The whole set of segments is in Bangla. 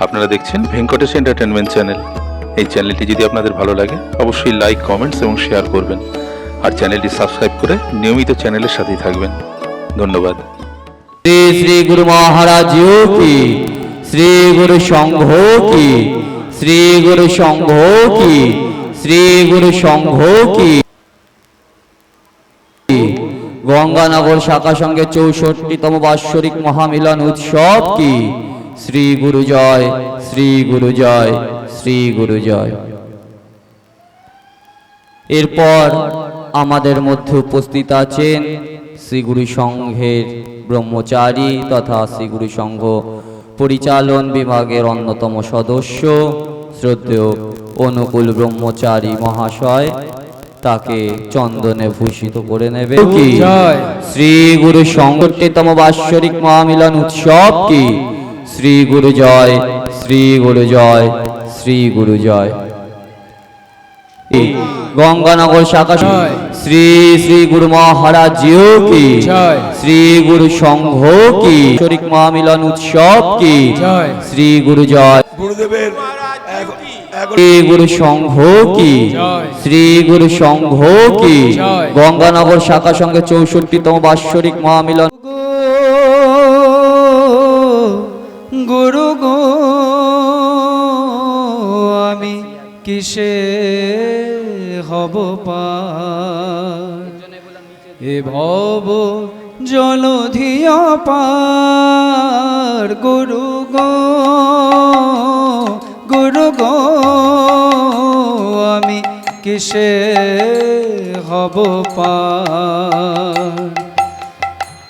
আপনারা দেখছেন ভেঙ্কটেশ এন্টারটেনমেন্ট চ্যানেল এই চ্যানেলটি যদি আপনাদের ভালো লাগে, অবশ্যই লাইক কমেন্টস এবং শেয়ার করবেন। আর চ্যানেলটি সাবস্ক্রাইব করে নিয়মিত চ্যানেলের সাথেই থাকবেন। ধন্যবাদ। শ্রী শ্রী গুরু মহারাজ কি, শ্রী গুরু সংঘ কি, শ্রী গুরু সংঘ কি, শ্রী গুরু সংঘ কি। গঙ্গানগর শাখা সঙ্গে চৌষট্টিতম বাৎসরিক মহামিলন উৎসব কি? শ্রী গুরু জয় শ্রী গুরু জয় শ্রী গুরু জয়। এরপর আমাদের মধ্যে উপস্থিত আছেন শ্রীগুরু সংঘের ব্রহ্মচারী তথা শ্রীগুরু সংঘ পরিচালন বিভাগের অন্যতম সদস্য শ্রদ্ধেয় অনুকূল ব্রহ্মচারী মহাশয়। তাকে চন্দনে ভূষিত করে নেবে। কি শ্রী গুরু সংগঠিতম বাৎসরিক মহামিলন উৎসব কি? শ্রী গুরু জয় শ্রী গুরু জয় শ্রী গুরু জয়। গঙ্গানগর শাখা। শ্রী। শ্রী গুরু মহারাজ জিও কি? জয়। শ্রী গুরু সংঘ কি? শরিক মহামিলন উৎসব কি? জয়। শ্রী গুরু জয়। গুরুদেবের এক- এক- শ্রী গুরু সংঘ কি? জয়। শ্রী গুরু সংঘ কি? গঙ্গানগর শাখা সঙ্গে চৌষট্টিতম বাৎসরিক মহামিলন গুরু গো, আমি কিসে হব পার? এ ভব জলধিয়া পার, গুরু গো গুরু গো, আমি কিসে হব পার?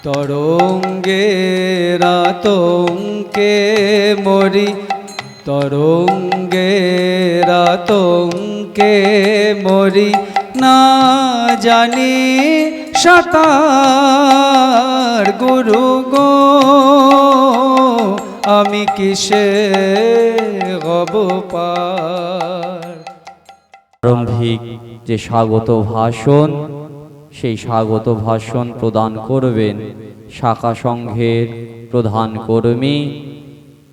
তরঙ্গে রাতঙ্কে মরি, তরঙ্গে রাতঙ্কে মরি, না জানি সাতার গুরু গো, আমি কিসে গব পার? যে স্বাগত ভাষণ সেই স্বাগত ভাষণ প্রদান করবেন শাখা সংঘের প্রধান কর্মী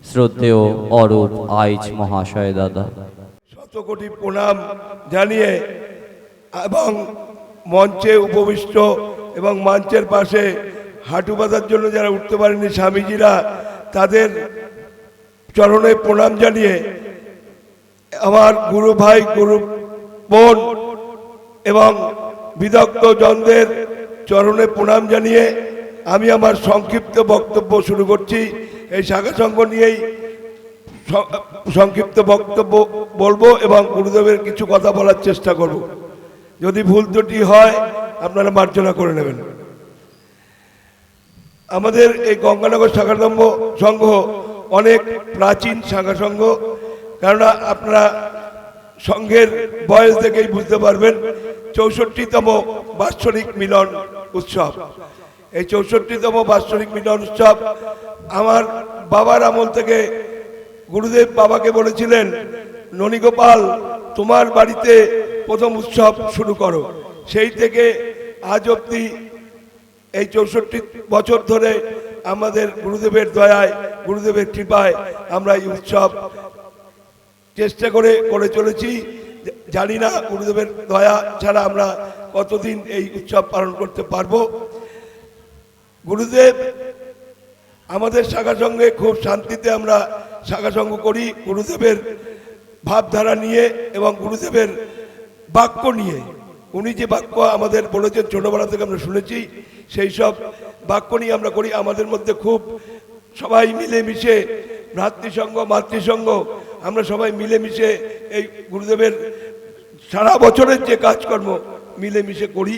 শ্রদ্ধেয় অরূপ আইচ মহাশয় দাদা। শত কোটি প্রণাম জানিয়ে এবং মঞ্চে উপবিষ্ট এবং মঞ্চের পাশে হাঁটু বাঁধার জন্য যারা উঠতে পারেনি স্বামীজিরা, তাদের চরণে প্রণাম জানিয়ে আমার গুরু ভাই, গুরু বোন এবং বিদগ্ধ জনদের চরণে প্রণাম জানিয়ে আমি আমার সংক্ষিপ্ত বক্তব্য শুরু করছি। এই শাখা সংঘ নিয়েই সংক্ষিপ্ত বক্তব্য বলব এবং গুরুদেবের কিছু কথা বলার চেষ্টা করব। যদি ভুল ত্রুটি হয়, আপনারা মার্জনা করে নেবেন। আমাদের এই গঙ্গানগর শাখা সংঘ সংঘ অনেক প্রাচীন শাখা সংঘ। কেননা আপনারা সংঘের বয়স দেখেই বুঝতে পারবেন, চৌষট্টিতম বাৎসরিক মিলন উৎসব। এই চৌষট্টিতম বাৎসরিক মিলন উৎসব আমার বাবার আমল থেকে গুরুদেব বাবাকে বলেছিলেন, ননীগোপাল, তোমার বাড়িতে প্রথম উৎসব শুরু করো। সেই থেকে আজ অব্দি এই চৌষট্টি বছর ধরে আমাদের গুরুদেবের দয়ায়, গুরুদেবের কৃপায় আমরা এই উৎসব চেষ্টা করে করে চলেছি। জানি না, গুরুদেবের দয়া ছাড়া আমরা কতদিন এই উৎসব পালন করতে পারব। গুরুদেব, আমাদের শাখা সঙ্গে খুব শান্তিতে আমরা শাখা সঙ্গ করি, গুরুদেবের ভাবধারা নিয়ে এবং গুরুদেবের বাক্য নিয়ে। উনি যে বাক্য আমাদের বলেছেন, ছোটবেলা থেকে আমরা শুনেছি, সেই সব বাক্য নিয়ে আমরা করি। আমাদের মধ্যে খুব সবাই মিলেমিশে ভ্রাতৃসঙ্গ মাতৃসঙ্গ আমরা সবাই মিলেমিশে এই গুরুদেবের সারা বছরের যে কাজকর্ম মিলেমিশে করি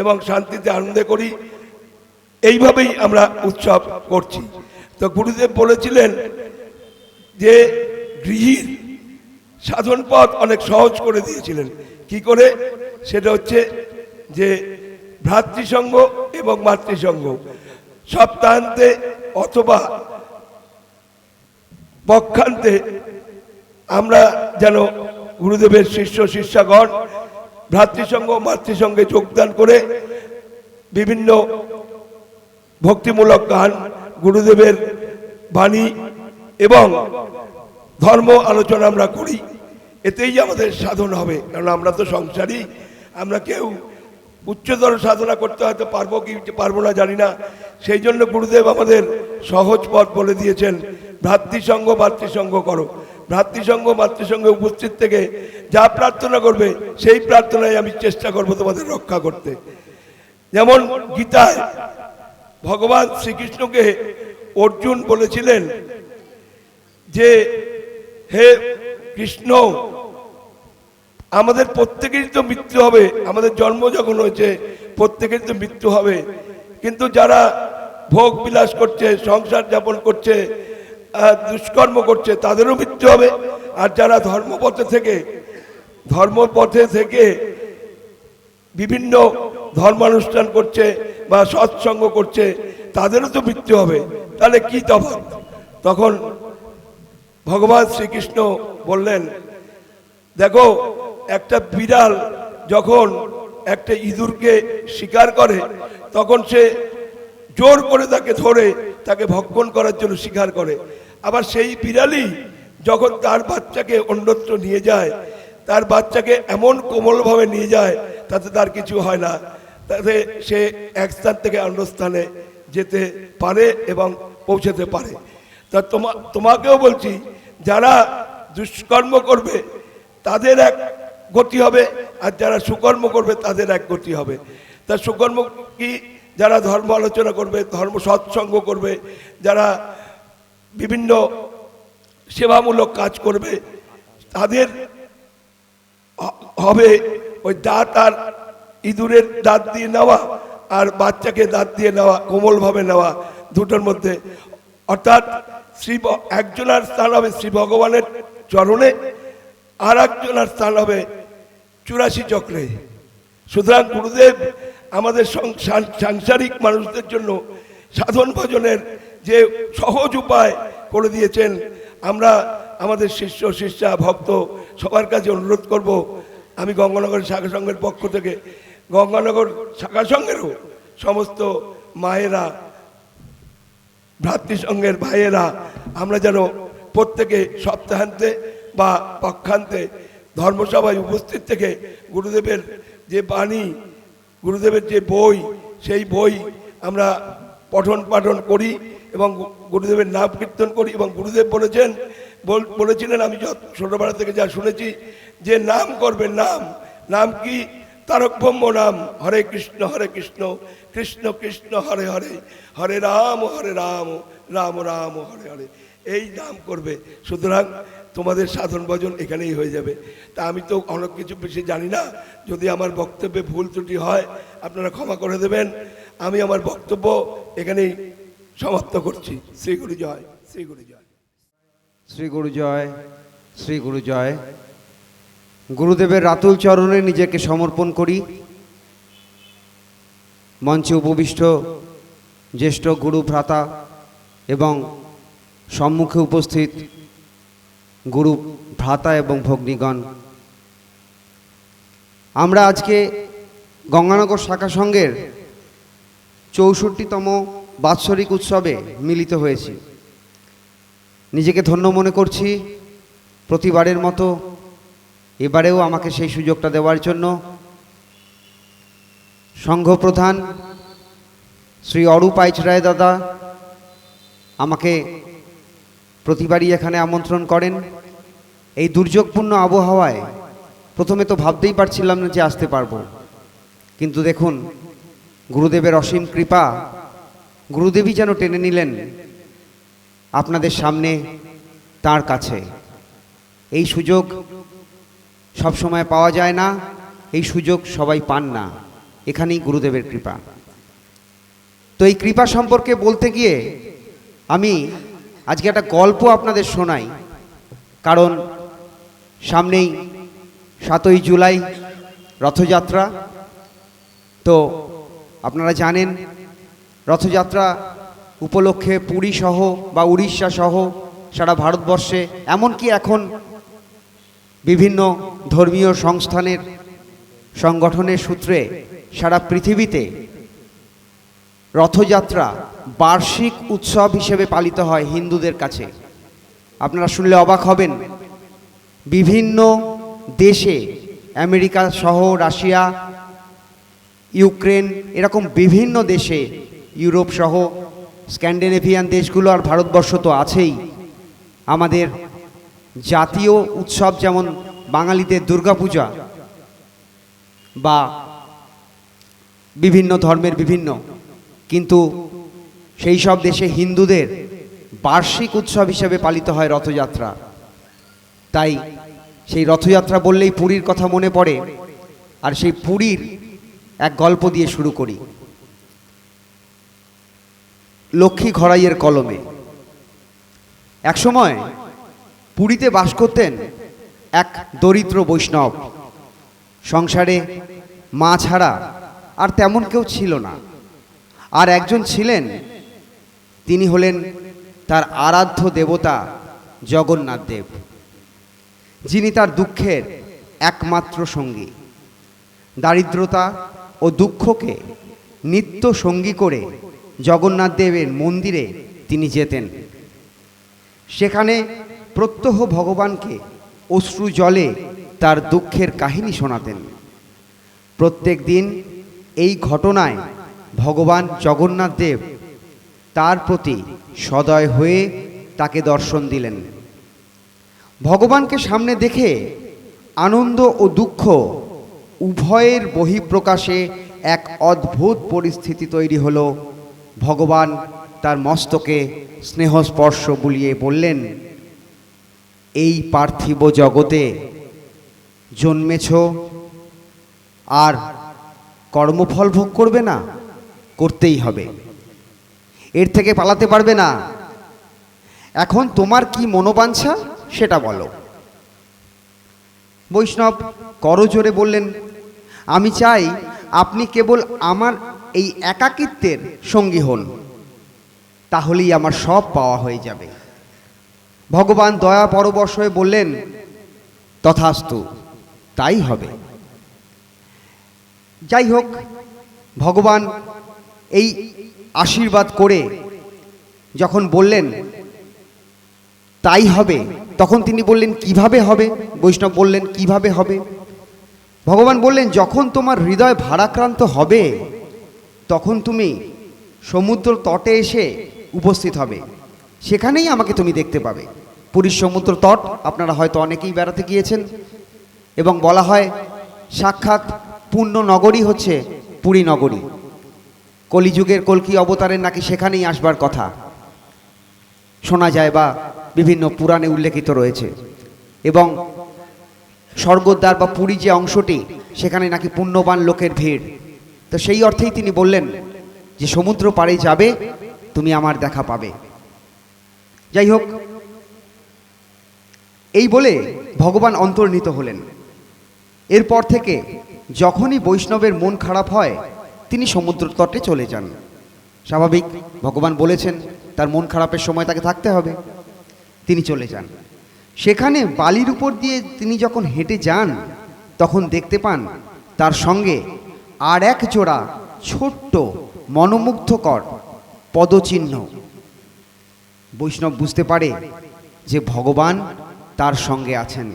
এবং শান্তিতে আনন্দে করি, এইভাবেই আমরা উৎসব করছি। তো গুরুদেব বলেছিলেন যে গৃহীর সাধন পথ অনেক সহজ করে দিয়েছিলেন। কি করে? সেটা হচ্ছে যে ভ্রাতৃসঙ্গ এবং মাতৃসঙ্গ সপ্তাহান্তে অথবা পক্ষান্তে আমরা যেন গুরুদেবের শিষ্য, শিষ্যাগণ ভ্রাতৃসঙ্গ মাতৃসঙ্গে যোগদান করে বিভিন্ন ভক্তিমূলক গান, গুরুদেবের বাণী এবং ধর্ম আলোচনা আমরা করি। এতেই আমাদের সাধন হবে। কারণ আমরা তো সংসারী, আমরা কেউ উচ্চতর সাধনা করতে হয়তো পারব কি পারব না জানি না। সেই জন্য গুরুদেব আমাদের সহজ পথ বলে দিয়েছেন ভ্রাতৃসঙ্গ মাতৃসঙ্গ করো। ভ্রাতৃসঙ্গ মাতৃসঙ্গে উপস্থিত থেকে যা প্রার্থনা করবে, সেই প্রার্থনায় আমি চেষ্টা করব তোমাদের রক্ষা করতে। যেমন গীতায় ভগবান শ্রীকৃষ্ণকে অর্জুন বলেছিলেন যে, হে কৃষ্ণ, আমাদের প্রত্যেকেরই তো মৃত্যু হবে, আমাদের জন্ম যখন হয়েছে, প্রত্যেকেরই তো মৃত্যু হবে। কিন্তু যারা ভোগ বিলাস করছে, সংসার যাপন করছে দুষ্কর্ম করছে, তাদেরও মৃত্যু হবে। আর যারা ধর্মপথে থেকে ধর্মপথে থেকে বিভিন্ন ধর্মানুষ্ঠান করছে বা সৎসঙ্গ করছে, তাদেরও তো মৃত্যু হবে। তাহলে কি তফাৎ? তখন ভগবান শ্রীকৃষ্ণ বললেন, দেখো, একটা বিড়াল যখন একটা ইঁদুরকে শিকার করে, তখন সে জোর করে তাকে ধরে, তাকে ভক্ষণ করার জন্য শিকার করে। আবার সেই বিড়ালই যখন তার বাচ্চাকে অন্যত্র নিয়ে যায়, তার বাচ্চাকে এমন কোমলভাবে নিয়ে যায়, তাতে তার কিছু হয় না। তাতে সে এক স্থান থেকে অন্য স্থানে যেতে পারে এবং পৌঁছাতে পারে। তা তোমা, তোমাকেও বলছি, যারা দুষ্কর্ম করবে, তাদের এক গতি হবে, আর যারা সুকর্ম করবে, তাদের এক গতি হবে। তা সুকর্ম কি, যারা ধর্ম আলোচনা করবে, ধর্ম সৎসঙ্গ করবে, যারা বিভিন্ন সেবামূলক কাজ করবে, তাদের হবে ওই দাঁত আর ইঁদুরের দাঁত দিয়ে নেওয়া আর বাচ্চাকে দাঁত দিয়ে নেওয়া, কোমলভাবে নেওয়া দুটোর মধ্যে। অর্থাৎ শ্রী একজনার স্থান হবে শ্রী ভগবানের চরণে আর একজনার স্থান হবে চুরাশি চক্রে। সুতরাং গুরুদেব আমাদের সাংসারিক মানুষদের জন্য সাধন ভজনের যে সহজ উপায় করে দিয়েছেন, আমরা আমাদের শিষ্য, শিষ্যা, ভক্ত সবার কাছে অনুরোধ করব, আমি গঙ্গানগর শাখা সংঘের পক্ষ থেকে, গঙ্গানগর শাখা সংঘেরও সমস্ত মায়েরা ভ্রাতৃসংঘের ভাইয়েরা, আমরা যেন প্রত্যেকে সপ্তাহান্তে বা পক্ষান্তে ধর্মসভায় উপস্থিত থেকে গুরুদেবের যে বাণী, গুরুদেবের যে বই, সেই বই আমরা পঠন পাঠন করি। এবং গুরুদেবের নাম কীর্তন করি এবং গুরুদেব বলেছেন, বল- বলেছিলেন আমি যত, ছোটবেলা থেকে যা শুনেছি যে নাম করবে নাম। নাম কি? তারক ব্রহ্ম নাম। হরে কৃষ্ণ হরে কৃষ্ণ কৃষ্ণ কৃষ্ণ, হরে হরে। হরে রাম হরে রাম রাম রাম, হরে হরে। এই নাম করবে। সুতরাং তোমাদের সাধন ভজন এখানেই হয়ে যাবে। তা আমি তো অনেক কিছু বেশি জানি না। যদি আমার বক্তব্যে ভুল ত্রুটি হয়, আপনারা ক্ষমা করে দেবেন। আমি আমার বক্তব্য এখানেই সমাপ্ত করছি। শ্রী গুরু জয়, শ্রী গুরু জয়। শ্রী গুরু জয়, শ্রী গুরু জয়। গুরুদেবের রাতুল চরণে নিজেকে সমর্পণ করি। মঞ্চে উপবিষ্ট জ্যেষ্ঠ গুরু ভ্রাতা এবং সম্মুখে উপস্থিত গুরু ভ্রাতা এবং ভগ্নীগণ। আমরা আজকে গঙ্গানগর শাখা সংঘের চৌষট্টিতম বাৎসরিক উৎসবে মিলিত হয়েছি। নিজেকে ধন্য মনে করছি প্রতিবারের মতো এবারেও আমাকে সেই সুযোগটা দেওয়ার জন্য। সংঘপ্রধান শ্রী অরূপ আইচ রায় দাদা আমাকে প্রতিবারই এখানে আমন্ত্রণ করেন। এই দুর্যোগপূর্ণ আবহাওয়ায় প্রথমে তো ভাবতেই পারছিলাম না যে আসতে পারব। কিন্তু দেখুন, গুরুদেবের অসীম কৃপা গুরুদেবই যেন টেনে নিলেন আপনাদের সামনে তার কাছে। এই সুযোগ সব সময় পাওয়া যায় না, এই সুযোগ সবাই পান না। এখানেই গুরুদেবের কৃপা। তো এই কৃপা সম্পর্কে বলতে গিয়ে আমি আজকে একটা গল্প আপনাদের শোনাই। কারণ সামনেই সাতই জুলাই রথযাত্রা। তো আপনারা জানেন রথযাত্রা উপলক্ষে পুরী সহ বা উড়িষ্যা সহ সারা ভারতবর্ষে, এমনকি এখন বিভিন্ন ধর্মীয় সংস্থানের সংগঠনের সূত্রে সারা পৃথিবীতে রথযাত্রা বার্ষিক উৎসব হিসেবে পালিত হয় হিন্দুদের কাছে। আপনারা শুনলে অবাক হবেন। বিভিন্ন দেশে, আমেরিকা সহ রাশিয়া, ইউক্রেন, এরকম বিভিন্ন দেশে ইউরোপ সহ স্ক্যান্ডিনেভিয়ান দেশগুলো আর ভারতবর্ষ তো আছেই। আমাদের জাতীয় উৎসব যেমন বাঙালিদের দুর্গাপূজা বা বিভিন্ন ধর্মের বিভিন্ন, কিন্তু সেই সব দেশে হিন্দুদের বার্ষিক উৎসব হিসেবে পালিত হয় রথযাত্রা। তাই সেই রথযাত্রা বললেই পুরীর কথা মনে পড়ে, আর সেই পুরীর এক গল্প দিয়ে শুরু করি। লক্ষ্মী ঘরাইয়ের কলমে। একসময় পুরীতে বাস করতেন এক দরিদ্র বৈষ্ণব। সংসারে মা ছাড়া আর তেমন কেউ ছিল না। আর একজন ছিলেন, তিনি হলেন তার আরাধ্য দেবতা জগন্নাথ দেব, যিনি তার দুঃখের একমাত্র সঙ্গী। দারিদ্রতা ও দুঃখকে নিত্য সঙ্গী করে জগন্নাথ দেবের মন্দিরে তিনি যেতেন। সেখানে প্রত্যহ ভগবানকে অশ্রু জলে তার দুঃখের কাহিনী শোনাতেন। প্রত্যেক দিন এই ঘটনায় ভগবান জগন্নাথ দেব তার প্রতি সদয় হয়ে তাকে দর্শন দিলেন। ভগবানকে সামনে দেখে আনন্দ ও দুঃখ উভয়ের বহিঃপ্রকাশে এক অদ্ভুত পরিস্থিতি তৈরি হলো। ভগবান তার মস্তকে স্নেহস্পর্শ বুলিয়ে বললেন, এই পার্থিব জগতে জন্মেছ আর কর্মফল ভোগ করবে না, করতেই হবে। এর থেকে পালাতে পারবে না। এখন তোমার কি মনোবাঞ্ছা সেটা বলো। বৈষ্ণব করজোরে বললেন, আমি চাই আপনি কেবল আমার এই একাকিত্বের সঙ্গী হন, তাহলেই আমার সব পাওয়া হয়ে যাবে। ভগবান দয়া পরবশ হয়ে বললেন, তথাস্তু, তাই হবে। যাই হোক, ভগবান এই আশীর্বাদ করে যখন বললেন, তাই হবে, তখন তিনি বললেন, কীভাবে হবে? বৈষ্ণব বললেন, কীভাবে হবে? ভগবান বললেন, যখন তোমার হৃদয় ভারাক্রান্ত হবে তখন তুমি সমুদ্র তটে এসে উপস্থিত হবে। সেখানেই আমাকে তুমি দেখতে পাবে। পুরীর সমুদ্র তট, আপনারা হয়তো অনেকেই বেড়াতে গিয়েছেন, এবং বলা হয় সাক্ষাৎ পূর্ণ নগরী হচ্ছে পুরী নগরী। কলিযুগের কলকি অবতারের নাকি সেখানেই আসবার কথা। শোনা যায় বা বিভিন্ন পুরাণে উল্লেখিত রয়েছে। এবং স্বর্গদ্বার বা পুরী যে অংশটি, সেখানে নাকি পুণ্যবান লোকের ভিড়। তো সেই অর্থেই তিনি বললেন যে সমুদ্র পাড়ে যাবে, তুমি আমার দেখা পাবে। যাই হোক, এই বলে ভগবান অন্তর্নিত হলেন। এরপর থেকে যখনই বৈষ্ণবের মন খারাপ হয়, তিনি সমুদ্র তটে চলে যান। স্বাভাবিক, ভগবান বলেছেন, তার মন খারাপের সময় তাকে থাকতে হবে। তিনি চলে যান। সেখানে বালির উপর দিয়ে তিনি যখন হেঁটে যান, তখন দেখতে পান তার সঙ্গে আর এক জোড়া ছোট্ট মনোমুগ্ধকর পদচিহ্ন। বৈষ্ণব বুঝতে পারে যে ভগবান তার সঙ্গে আছেন।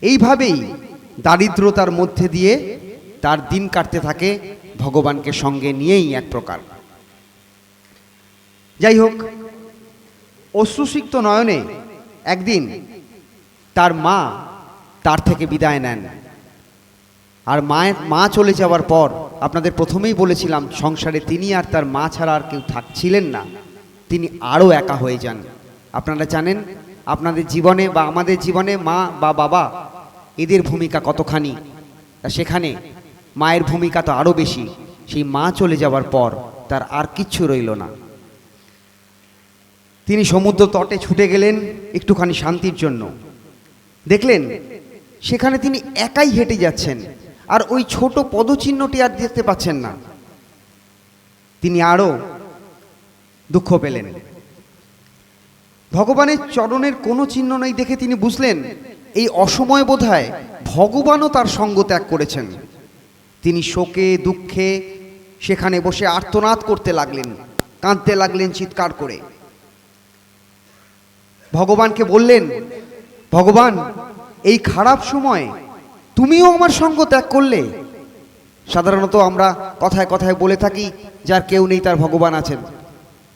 এইভাবেই দারিদ্রতার মধ্যে দিয়ে তার দিন কাটতে থাকে ভগবানকে সঙ্গে নিয়েই এক প্রকার। যাই হোক, অশ্রুসিক্ত নয়নে একদিন তার মা তার থেকে বিদায় নেন। আর মায়ের মা চলে যাওয়ার পর আপনাদের প্রথমেই বলেছিলাম, সংসারে তিনি আর তার মা ছাড়া আর কেউ থাকছিলেন না। তিনি আরও একা হয়ে যান। আপনারা জানেন, আপনাদের জীবনে বা আমাদের জীবনে মা বা বাবা এদের ভূমিকা কতখানি? তা সেখানে মায়ের ভূমিকা তো আরও বেশি। সেই মা চলে যাওয়ার পর তার আর কিচ্ছু রইল না। তিনি সমুদ্র তটে ছুটে গেলেন একটুখানি শান্তির জন্য। দেখলেন, সেখানে তিনি একাই হেঁটে যাচ্ছেন। আর ওই ছোট পদচিহ্নটি আর দেখতে পাচ্ছেন না। তিনি আরও দুঃখ পেলেন। ভগবানের চরণের কোনো চিহ্ন নেই দেখে তিনি বুঝলেন, এই অসময় বোধহয় ভগবানও তার সঙ্গ ত্যাগ করেছেন। তিনি শোকে, দুঃখে সেখানে বসে আর্তনাদ করতে লাগলেন, কাঁদতে লাগলেন চিৎকার করে। ভগবানকে বললেন, ভগবান, এই খারাপ সময় তুমিও আমার সঙ্গ ত্যাগ করলে। সাধারণত আমরা কথায় কথায় বলে থাকি, যার কেউ নেই তার ভগবান আছেন।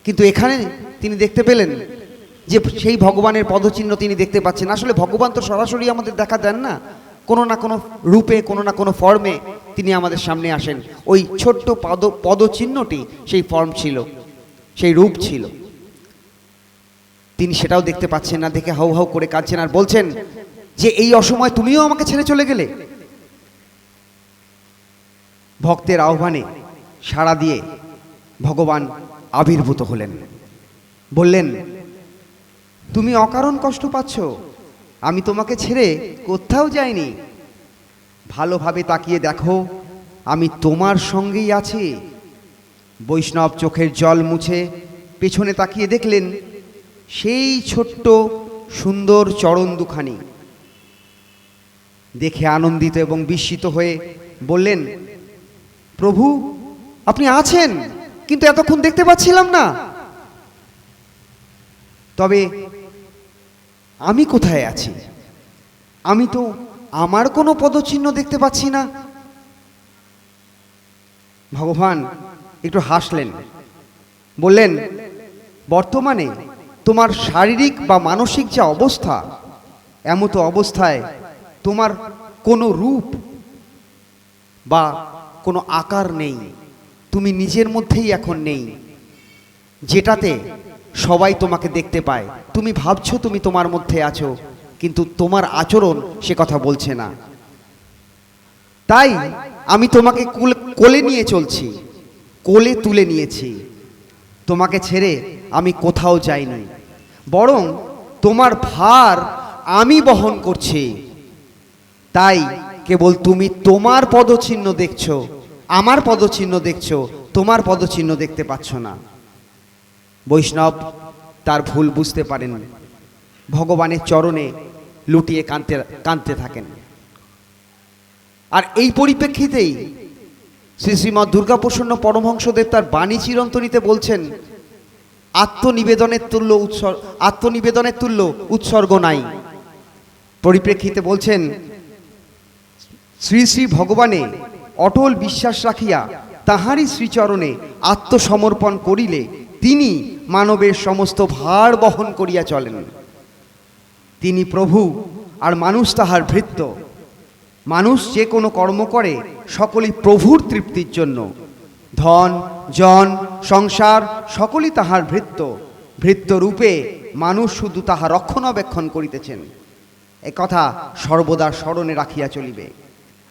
কিন্তু এখানে তিনি দেখতে পেলেন যে সেই ভগবানের পদচিহ্ন তিনি দেখতে পাচ্ছেন। আসলে ভগবান তো সরাসরি আমাদের দেখা দেন না। কোনো না কোনো রূপে, কোনো না কোনো ফর্মে তিনি আমাদের সামনে আসেন। ওই ছোট্ট পদ, পদচিহ্নটি সেই ফর্ম ছিল, সেই রূপ ছিল। তিনি সেটাও দেখতে পাচ্ছেন না, দেখে হাউ হাউ করে কাঁদছেন আর বলছেন যে এই অসময় তুমিও আমাকে ছেড়ে চলে গেলে। ভক্তের আহ্বানে সাড়া দিয়ে ভগবান আবির্ভূত হলেন। বললেন, তুমি অকারণ কষ্ট পাচ্ছ। আমি তোমাকে ছেড়ে কোথাও যাইনি। ভালোভাবে তাকিয়ে দেখো, আমি তোমার সঙ্গেই আছি। বৈষ্ণব চোখের জল মুছে পেছনে তাকিয়ে দেখলেন সেই ছোট্ট সুন্দর চরণ দুখানি। দেখে আনন্দিত এবং বিস্মিত হয়ে বললেন, প্রভু, আপনি আছেন, কিন্তু এতক্ষণ দেখতে পাচ্ছিলাম না। তবে আমি কোথায় আছি? আমি তো আমার কোনো পদচিহ্ন দেখতে পাচ্ছি না। ভগবান একটু হাসলেন, বললেন, বর্তমানে তোমার শারীরিক বা মানসিক যে অবস্থা, এমতো অবস্থায় তোমার কোনো রূপ বা কোনো আকার নেই। তুমি নিজের মধ্যেই এখন নেই। যেটাতে সবাই তোমাকে দেখতে পায়। তুমি ভাবছ তুমি তোমার মধ্যে আছো, কিন্তু তোমার আচরণ সে কথা বলছে না। তাই আমি তোমাকে কুল- নিয়ে চলছি, কোলে তুলে নিয়েছি। তোমাকে ছেড়ে আমি কোথাও যাইনি। বরং তোমার ভার আমি বহন করছি। তাই কেবল তুমি তোমার পদচিহ্ন দেখছ, আমার পদচিহ্ন দেখছ, তোমার পদচিহ্ন দেখতে পাচ্ছ না। বৈষ্ণব তার ভুল বুঝতে পারেন ভগবানের চরণে লুটিয়ে কাঁদতে কাঁদতে থাকেন। আর এই পরিপ্রেক্ষিতেই শ্রী শ্রীমৎ দুর্গাপ্রসন্ন পরমহংসদেব তার বাণী চিরন্তনীতে বলছেন, আত্মনিবেদনের তুল্য উৎসর্গ আত্মনিবেদনের তুল্য উৎসর্গ নাই। পরিপ্রেক্ষিতে বলছেন শ্রী শ্রী ভগবানে অটল বিশ্বাস রাখিয়া তাহারই শ্রীচরণে আত্মসমর্পণ করিলে তিনি মানবের সমস্ত ভার বহন করিয়া চলেন। তিনি প্রভু আর মানুষ তাহার ভৃত্য। মানুষ যে কোনো কর্ম করে সকলই প্রভুর তৃপ্তির জন্য। ধন, জন, সংসার সকলই তাহার ভৃত্য। ভৃত্য রূপে মানুষ শুধু তাহা রক্ষণাবেক্ষণ করিতেছেন। এ কথা সর্বদা স্মরণে রাখিয়া চলিবে।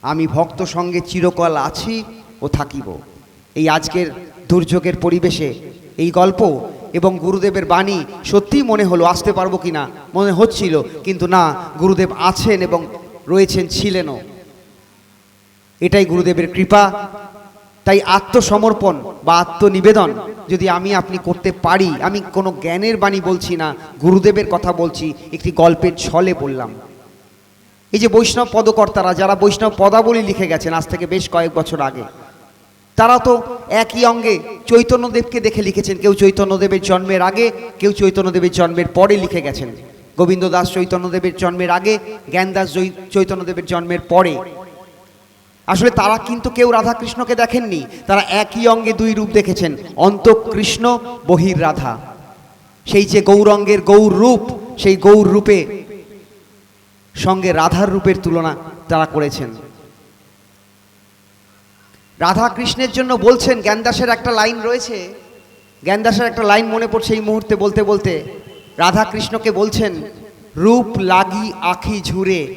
আমি ভক্ত সঙ্গে চিরকাল আছি ও থাকিব। এই আজকের দুর্যোগের পরিবেশে এই গল্প এবং গুরুদেবের বাণী সত্যিই মনে হলো আসতে পারব কি না মনে হচ্ছিল, কিন্তু না, গুরুদেব আছেন এবং রয়েছেন, ছিলেনও। এটাই গুরুদেবের কৃপা, তাই আত্মসমর্পণ বা আত্মনিবেদন যদি আমি আপনি করতে পারি, আমি কোনো জ্ঞানের বাণী বলছি না, গুরুদেবের কথা বলছি, একটি গল্পের ছলে বললাম। এই যে বৈষ্ণব পদকর্তারা, যারা বৈষ্ণব পদাবলী লিখে গেছেন আজ থেকে বেশ কয়েক বছর আগে, তারা তো একই অঙ্গে চৈতন্যদেবকে দেখে লিখেছেন। কেউ চৈতন্যদেবের জন্মের আগে, কেউ চৈতন্যদেবের জন্মের পরে লিখে গেছেন। গোবিন্দ দাস চৈতন্যদেবের জন্মের আগে, জ্ঞানদাস চৈতন্যদেবের জন্মের পরে। আসলে তারা কিন্তু কেউ রাধাকৃষ্ণকে দেখেননি। তারা একই অঙ্গে দুই রূপ দেখেছেন। অন্ত কৃষ্ণ বহির রাধা সেই যে গৌরঙ্গের গৌর রূপ সেই গৌর রূপে সঙ্গে রাধার রূপের তুলনা তারা করেছেন। রাধা কৃষ্ণের জন্য বলছেন, জ্ঞানদাসের একটা লাইন রয়েছে। জ্ঞানদাসের একটা লাইন মনে পড়ছে এই মুহূর্তে বলতে বলতে। রাধা কৃষ্ণকে বলছেন, রূপ লাগি আখি ঝুরে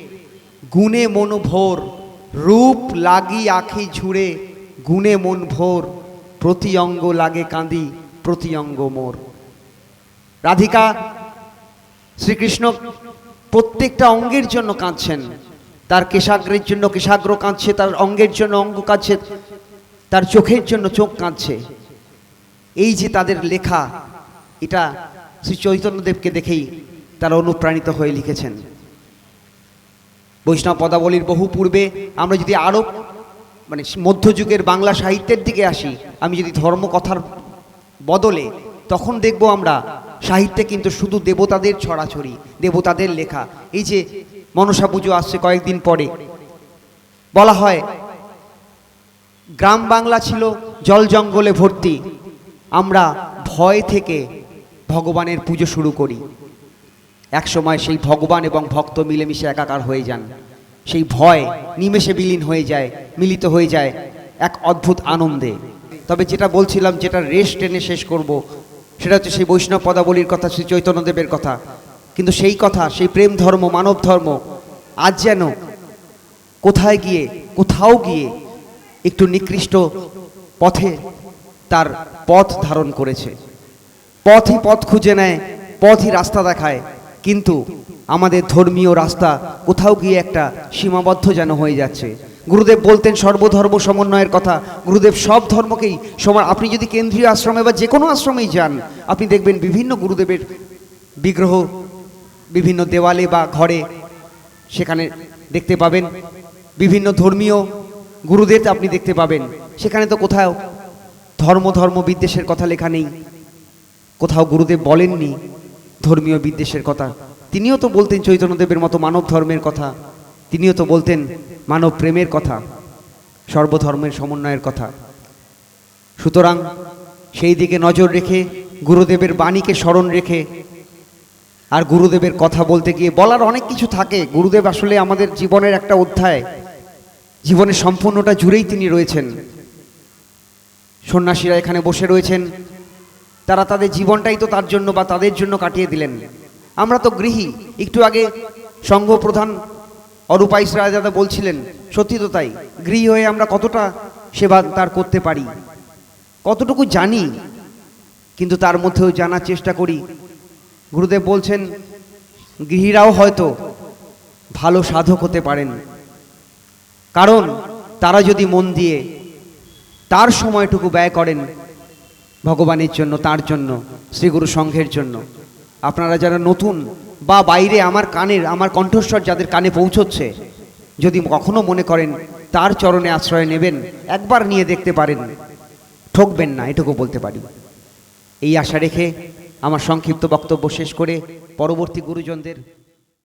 গুণে মন ভোর। রূপ লাগি আখি ঝুরে গুণে মন ভোর। প্রতি অঙ্গ লাগে কাঁদি, প্রতি অঙ্গ মোর। রাধিকা, শ্রীকৃষ্ণ প্রত্যেকটা অঙ্গের জন্য কাঁদছেন। তার কেশাগ্রের জন্য কেশাগ্র কাঁদছে, তার অঙ্গের জন্য অঙ্গ কাঁদছে, তার চোখের জন্য চোখ কাঁদছে। এই যে তাদের লেখা, এটা শ্রী চৈতন্যদেবকে দেখেই তারা অনুপ্রাণিত হয়ে লিখেছেন। বৈষ্ণব পদাবলীর বহু পূর্বে আমরা যদি আরও মানে মধ্যযুগের বাংলা সাহিত্যের দিকে আসি, আমি যদি ধর্মকথার বদলে তখন দেখব আমরা সাহিত্যে কিন্তু শুধু দেবতাদের ছড়াছড়ি, দেবতাদের লেখা। এই যে মনসা পুজো আসছে কয়েকদিন পরে, বলা হয় গ্রাম বাংলা ছিল জল জঙ্গলে ভর্তি। আমরা ভয় থেকে ভগবানের পুজো শুরু করি। একসময় সেই ভগবান এবং ভক্ত মিলেমিশে একাকার হয়ে যান। সেই ভয় নিমেষে বিলীন হয়ে যায়, মিলিত হয়ে যায় এক অদ্ভুত আনন্দে। তবে যেটা বলছিলাম, যেটা রেশ টেনে শেষ করব সেটা হচ্ছে সেই বৈষ্ণব পদাবলীর কথা, শ্রী চৈতন্যদেবের কথা। কিন্তু সেই কথা, সেই প্রেম ধর্ম, মানব ধর্ম, আজ যেন কোথায় গিয়ে, কোথাও গিয়ে একটু নিকৃষ্ট পথে তার পথ ধারণ করেছে। পথই পথ খুঁজে নেয়, পথই রাস্তা দেখায়, কিন্তু আমাদের ধর্মীয় রাস্তা কোথাও গিয়ে একটা সীমাবদ্ধ যেন হয়ে যাচ্ছে। গুরুদেব বলতেন সর্বধর্ম সমন্বয়ের কথা। গুরুদেব সব ধর্মকেই সমান আপনি যদি কেন্দ্রীয় আশ্রমে বা যে কোনো আশ্রমেই যান, আপনি দেখবেন বিভিন্ন গুরুদেবের বিগ্রহ বিভিন্ন দেওয়ালে বা ঘরে সেখানে দেখতে পাবেন। বিভিন্ন ধর্মীয় গুরুদের আপনি দেখতে পাবেন। সেখানে তো কোথাও ধর্ম ধর্ম বিদ্বেষের কথা লেখা নেই। কোথাও গুরুদেব বলেননি ধর্মীয় বিদ্বেষের কথা। তিনিও তো বলতেন চৈতন্যদেবের মতো মানব ধর্মের কথা। তিনিও তো বলতেন, মানব প্রেমের কথা, সর্বধর্মের সমন্বয়ের কথা। সুতরাং সেই দিকে নজর রেখে গুরুদেবের বাণীকে স্মরণ রেখে আর গুরুদেবের কথা বলতে গিয়ে বলার অনেক কিছু থাকে। গুরুদেব আসলে আমাদের জীবনের একটা অধ্যায়। জীবনের সম্পূর্ণটা জুড়েই তিনি রয়েছেন। সন্ন্যাসীরা এখানে বসে রয়েছেন। তারা তাদের জীবনটাই তো তার জন্য বা তাদের জন্য কাটিয়ে দিলেন। আমরা তো গৃহী। একটু আগে সংঘ প্রধান অরূপাইশ রায় দাদা বলছিলেন, সত্যি তো তাই, গৃহী হয়ে আমরা কতটা সেবা তার করতে পারি? কতটুকু জানি, কিন্তু তার মধ্যেও জানার চেষ্টা করি। গুরুদেব বলছেন, গৃহীরাও হয়তো ভালো সাধক হতে পারেন। কারণ তারা যদি মন দিয়ে তার সময়টুকু ব্যয় করেন ভগবানের জন্য, তার জন্য, শ্রীগুরু সংঘের জন্য, আপনারা যারা নতুন বা বাইরে আমার কানের, আমার কণ্ঠস্বর যাদের কানে পৌঁছচ্ছে, যদি কখনো মনে করেন তার চরণে আশ্রয় নেবেন, একবার নিয়ে দেখতে পারেন। ঠকবেন না, এটুকু বলতে পারি। এই আশা রেখে আমার সংক্ষিপ্ত বক্তব্য শেষ করে পরবর্তী গুরুজনদের